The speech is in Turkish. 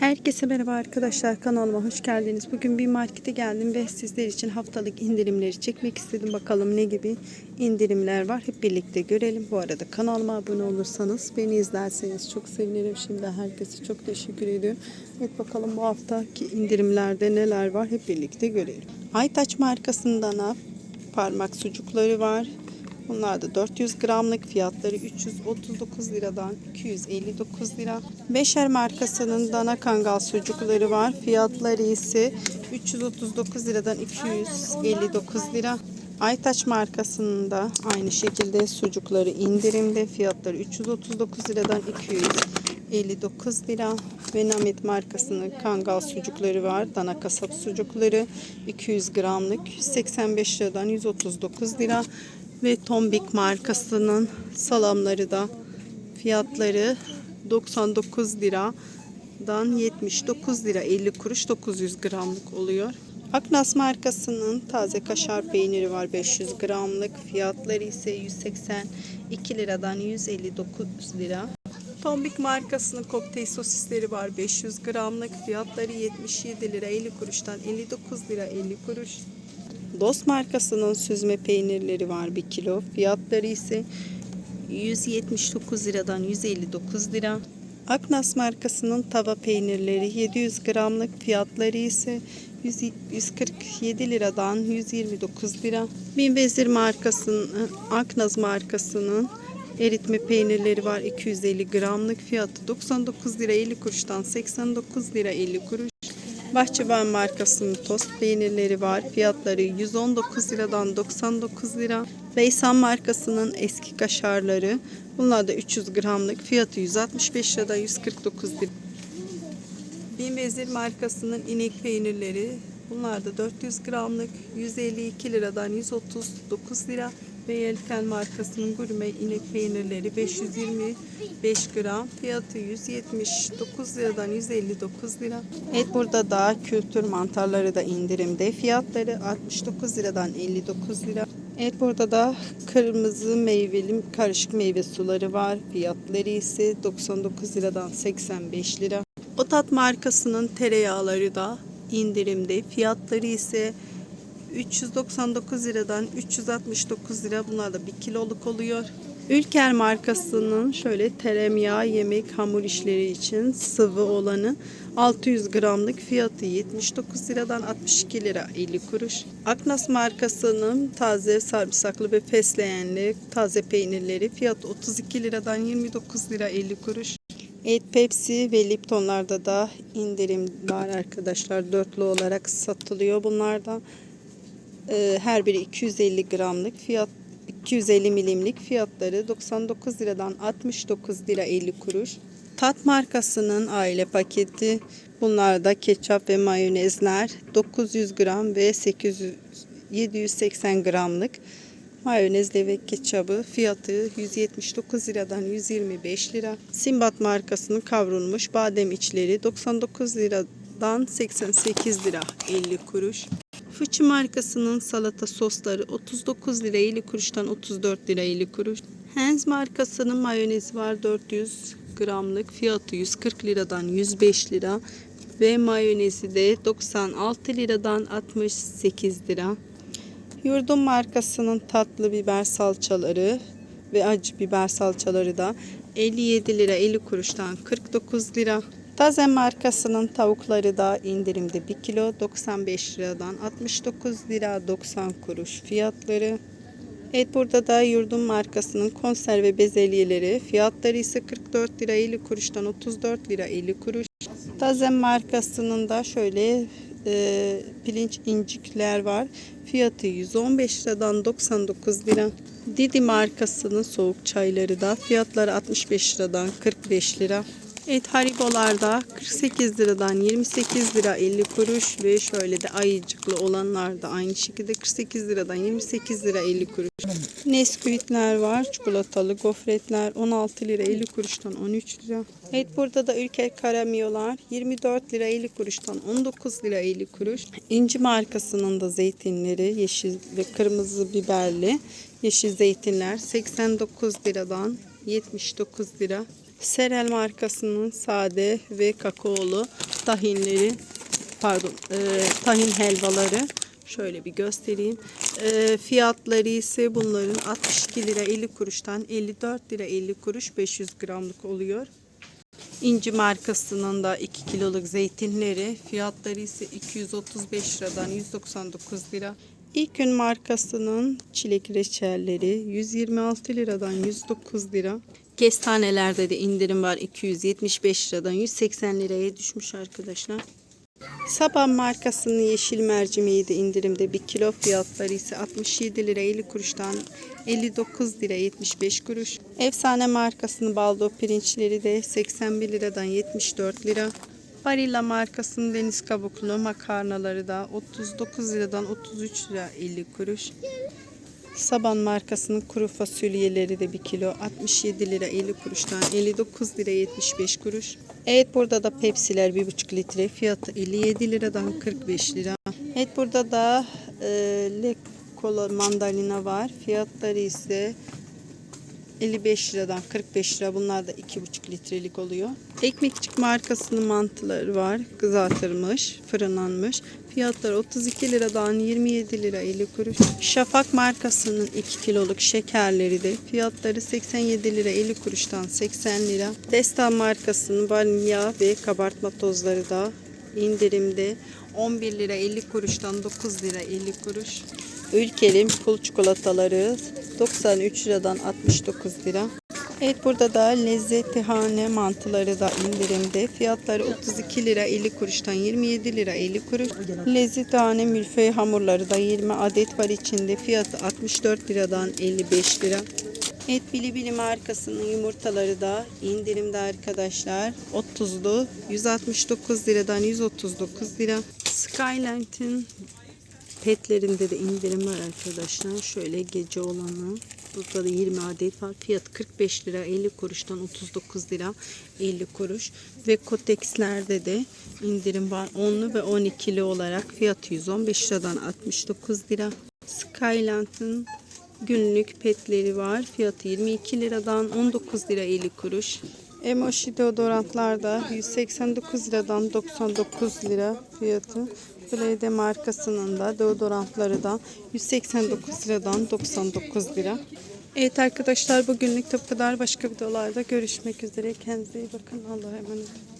Herkese merhaba arkadaşlar kanalıma hoş geldiniz. Bugün bir markete geldim ve sizler için haftalık indirimleri çekmek istedim. Bakalım ne gibi indirimler var hep birlikte görelim. Bu arada kanalıma abone olursanız beni izlerseniz çok sevinirim. Şimdi herkese çok teşekkür ediyorum. Evet bakalım bu haftaki indirimlerde neler var hep birlikte görelim. Aytaç markasından da parmak sucukları var. Bunlar da 400 gramlık fiyatları 339 liradan 259 lira. Beşer markasının dana kangal sucukları var. Fiyatları ise 339 liradan 259 lira. Aytaç markasının da aynı şekilde sucukları indirimde. Fiyatları 339 liradan 259 lira. Ve Namet markasının kangal sucukları var. Dana kasap sucukları 200 gramlık 185 liradan 139 lira ve Tombik markasının salamları da fiyatları 99 liradan 79 lira 50 kuruş 900 gramlık oluyor. Aknas markasının taze kaşar peyniri var 500 gramlık fiyatları ise 182 liradan 159 lira. Tombik markasının kokteyl sosisleri var 500 gramlık fiyatları 77 lira 50 kuruştan 59 lira 50 kuruş. Dost markasının süzme peynirleri var 1 kilo. Fiyatları ise 179 liradan 159 lira. Aknas markasının tava peynirleri 700 gramlık fiyatları ise 100 147 liradan 129 lira. Binvezir markasının Aknaz markasının eritme peynirleri var 250 gramlık fiyatı 99 lira 50 kuruştan 89 lira 50 kuruş. Bahçıvan markasının tost peynirleri var. Fiyatları 119 liradan 99 lira. Beysan markasının eski kaşarları. Bunlar da 300 gramlık. Fiyatı 165 liradan 149 lira. Bin Vezir markasının inek peynirleri. Bunlar da 400 gramlık. 152 liradan 139 lira. Ve markasının gurme inek peynirleri 525 gram. Fiyatı 179 liradan 159 lira. Evet burada da kültür mantarları da indirimde. Fiyatları 69 liradan 59 lira. Evet burada da kırmızı meyveli karışık meyve suları var. Fiyatları ise 99 liradan 85 lira. Otat markasının tereyağları da indirimde. Fiyatları ise 399 liradan 369 lira. Bunlar da 1 kiloluk oluyor. Ülker markasının şöyle tereyağı yemek hamur işleri için sıvı olanı 600 gramlık fiyatı 79 liradan 62 lira 50 kuruş. Aknas markasının taze sarımsaklı ve fesleğenli taze peynirleri fiyatı 32 liradan 29 lira 50 kuruş. Evet Pepsi ve Liptonlarda da indirim var arkadaşlar. Dörtlü olarak satılıyor bunlardan. Ee, her biri 250 gramlık fiyat 250 milimlik fiyatları 99 liradan 69 lira 50 kuruş. Tat markasının aile paketi bunlarda ketçap ve mayonezler 900 gram ve 800 780 gramlık mayonezli ve ketçabı fiyatı 179 liradan 125 lira. Simbat markasının kavrulmuş badem içleri 99 liradan 88 lira 50 kuruş. Fıçı markasının salata sosları 39 lira 50 kuruştan 34 lira 50 kuruş. Heinz markasının mayonezi var 400 gramlık fiyatı 140 liradan 105 lira ve mayonezi de 96 liradan 68 lira. Yurdum markasının tatlı biber salçaları ve acı biber salçaları da 57 lira 50 kuruştan 49 lira. Taze markasının tavukları da indirimde 1 kilo 95 liradan 69 lira 90 kuruş fiyatları. Evet burada da yurdum markasının konserve bezelyeleri fiyatları ise 44 lira 50 kuruştan 34 lira 50 kuruş. Taze markasının da şöyle e, pirinç incikler var. Fiyatı 115 liradan 99 lira. Didi markasının soğuk çayları da fiyatları 65 liradan 45 lira. Evet haribolarda 48 liradan 28 lira 50 kuruş ve şöyle de ayıcıklı olanlar da aynı şekilde 48 liradan 28 lira 50 kuruş. Nesquik'ler var. Çikolatalı gofretler 16 lira 50 kuruştan 13 lira. Evet burada da ülke karamiyolar 24 lira 50 kuruştan 19 lira 50 kuruş. İnci markasının da zeytinleri yeşil ve kırmızı biberli yeşil zeytinler 89 liradan 79 lira. Serel markasının sade ve kakaolu tahinleri pardon e, tahin helvaları şöyle bir göstereyim. E, fiyatları ise bunların 62 lira 50 kuruştan 54 lira 50 kuruş 500 gramlık oluyor. İnci markasının da 2 kiloluk zeytinleri fiyatları ise 235 liradan 199 lira. İlk gün markasının çilek reçelleri 126 liradan 109 lira. Kestanelerde de indirim var 275 liradan 180 liraya düşmüş arkadaşlar. Saban markasının yeşil mercimeği de indirimde 1 kilo fiyatları ise 67 lira 50 kuruştan 59 lira 75 kuruş. Efsane markasının baldo pirinçleri de 81 liradan 74 lira. Barilla markasının deniz kabuklu makarnaları da 39 liradan 33 lira 50 kuruş. Saban markasının kuru fasulyeleri de 1 kilo 67 lira 50 kuruştan 59 lira 75 kuruş. Evet burada da Pepsi'ler 1,5 litre fiyatı 57 liradan 45 lira. Evet burada da e, Le Cola mandalina var. Fiyatları ise 55 liradan 45 lira. Bunlar da 2,5 litrelik oluyor. Ekmekçik markasının mantıları var. Kızartılmış, fırınlanmış. Fiyatları 32 liradan 27 lira 50 kuruş. Şafak markasının 2 kiloluk şekerleri de fiyatları 87 lira 50 kuruştan 80 lira. Destan markasının vanilya ve kabartma tozları da indirimde 11 lira 50 kuruştan 9 lira 50 kuruş. Ülkelim pul çikolataları 93 liradan 69 lira. Evet burada da lezzetihane mantıları da indirimde. Fiyatları 32 lira 50 kuruştan 27 lira 50 kuruş. Lezzetihane milföy hamurları da 20 adet var içinde. Fiyatı 64 liradan 55 lira. Evet Bilibili markasının yumurtaları da indirimde arkadaşlar. 30'lu 169 liradan 139 lira. Skyland'in petlerinde de indirim var arkadaşlar. Şöyle gece olanı. Burada da 20 adet var. Fiyatı 45 lira 50 kuruştan 39 lira 50 kuruş. Ve Kotex'lerde de indirim var. 10'lu ve 12'li olarak fiyatı 115 liradan 69 lira. Skyland'ın günlük petleri var. Fiyatı 22 liradan 19 lira 50 kuruş. Emoji deodorantlar da 189 liradan 99 lira fiyatı. Flede markasının da deodorantları da 189 liradan 99 lira. Evet arkadaşlar bugünlük bu kadar. Başka videolarda görüşmek üzere. Kendinize iyi bakın. Allah'a emanet olun.